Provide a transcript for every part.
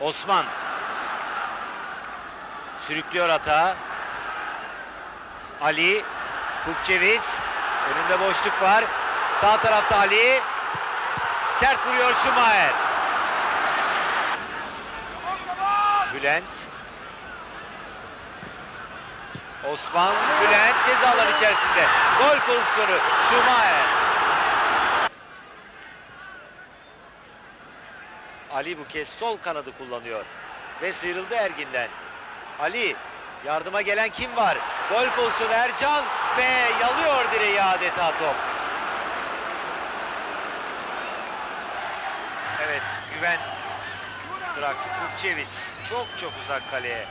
Osman. Sürüklüyor hata. Ali. Kupçevic. Önünde boşluk var. Sağ tarafta Ali. Sert vuruyor Schumacher. Bülent. Osman Bülent cezalar içerisinde. Gol pozisyonu Schumacher. Ali bu kez sol kanadı kullanıyor. Ve sıyrıldı Ergin'den. Ali yardıma gelen kim var? Gol pozisyonu Ercan ve yalıyor direği adeta top. Evet güven bıraktı Kupçevic. Çok çok uzak kaleye.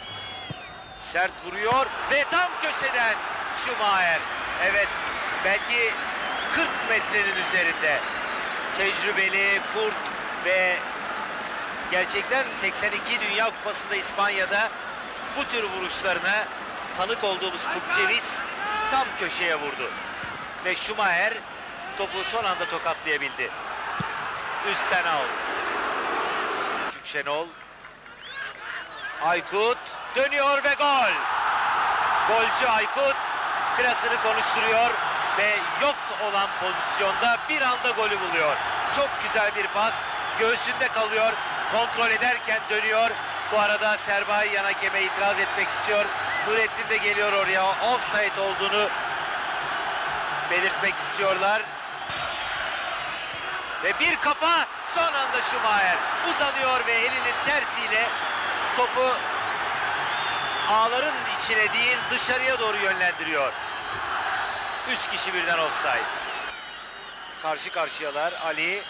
Sert vuruyor ve tam köşeden Schumacher. Evet belki 40 metrenin üzerinde. Tecrübeli, kurt ve gerçekten 82 Dünya Kupası'nda İspanya'da bu tür vuruşlarına tanık olduğumuz Kupçevic tam köşeye vurdu. Ve Schumacher topu son anda tokatlayabildi. Üstten out. Küçük Şenol. Aykut dönüyor ve gol. Golcü Aykut klasını konuşturuyor ve yok olan pozisyonda bir anda golü buluyor. Çok güzel bir pas. Göğsünde kalıyor. Kontrol ederken dönüyor. Bu arada Serbay yan hakeme itiraz etmek istiyor. Nurettin de geliyor oraya. Offside olduğunu belirtmek istiyorlar. Ve bir kafa son anda Schumacher uzanıyor ve elinin tersiyle topu ağların içine değil dışarıya doğru yönlendiriyor. Üç kişi birden offside. Karşı karşıyalar Ali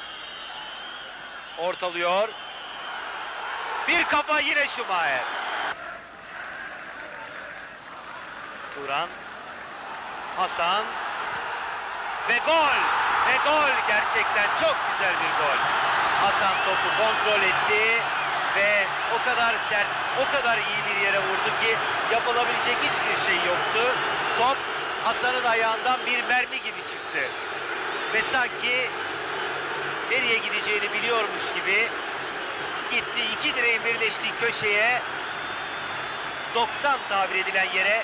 ortalıyor. Bir kafa yine Schumacher. Turan Hasan ve gol ve gol gerçekten çok güzel bir gol. Hasan topu kontrol etti ve o kadar sert, o kadar iyi bir yere vurdu ki yapılabilecek hiçbir şey yoktu. Top Hasan'ın ayağından bir mermi gibi çıktı. Ve sanki nereye gideceğini biliyormuş gibi gitti iki direğin birleştiği köşeye 90 tabir edilen yere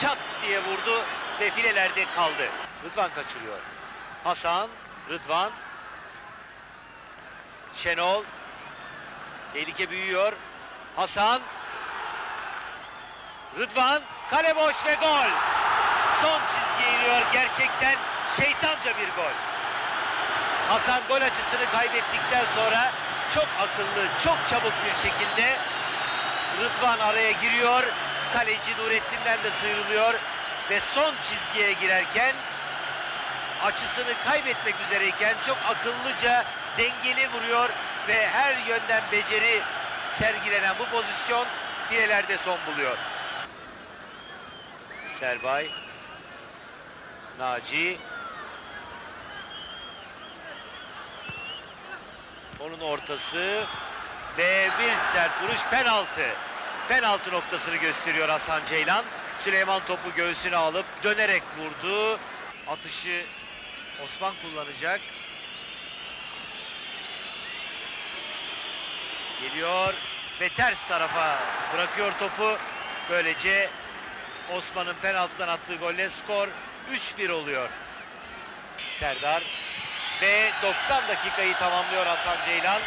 çat diye vurdu ve filelerde kaldı. Rıdvan kaçırıyor. Hasan, Rıdvan, Şenol, tehlike büyüyor. Hasan, Rıdvan, kale boş ve gol. Son çizgiye iniyor gerçekten şeytanca bir gol. Hasan gol açısını kaybettikten sonra çok akıllı, çok çabuk bir şekilde Rıdvan araya giriyor. Kaleci Nurettin'den de sıyrılıyor ve son çizgiye girerken açısını kaybetmek üzereyken çok akıllıca dengeli vuruyor ve her yönden beceri sergilenen bu pozisyon filelerde son buluyor. Serbay Naci Onun ortası ve bir sert vuruş penaltı. Penaltı noktasını gösteriyor Hasan Ceylan. Süleyman topu göğsüne alıp dönerek vurdu. Atışı Osman kullanacak. Geliyor ve ters tarafa bırakıyor topu. Böylece Osman'ın penaltıdan attığı golle skor 3-1 oluyor. Serdar ve 90 dakikayı tamamlıyor Hasan Ceylan.